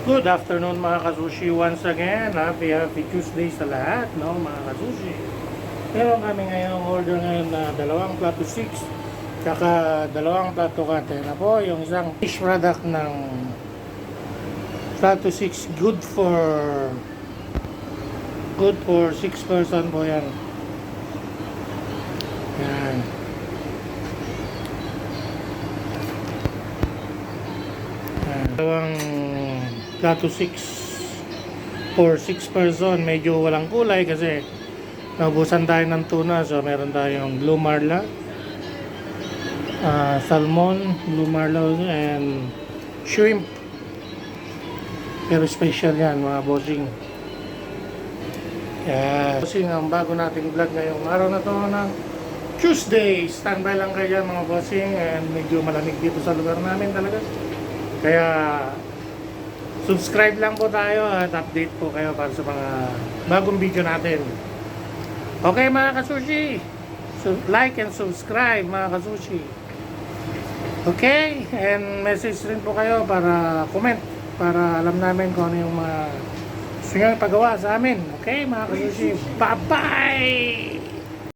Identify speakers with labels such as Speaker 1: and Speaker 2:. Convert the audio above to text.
Speaker 1: Good afternoon mga kasushi once again. Happy happy Tuesday sa lahat, no mga kasushi. Meron kami ngayong order ngayon na dalawang plato 6 tsaka dalawang plato kate na po yung isang fish product ng plato 6 good for good for 6 person po yan. Yan. Yan. Dalawang plato 6 for 6 person medyo walang kulay kasi naubusan tayo ng tuna. So meron tayong blue marla ah, salmon blue marla and shrimp. Pero special yan mga bossing. Yan bossing ang bago nating vlog ngayong araw na to ng Tuesday. Standby lang kayo mga bossing and medyo malamig dito sa lugar namin talaga. Kaya subscribe lang po tayo at update po kayo para sa mga bagong video natin. Okay mga kasushi, so, like and subscribe mga kasushi. Okay, and message rin po kayo para comment para alam namin kung ano yung mga gusto nyo ipagawa sa amin. Okay mga kasushi, bye-bye!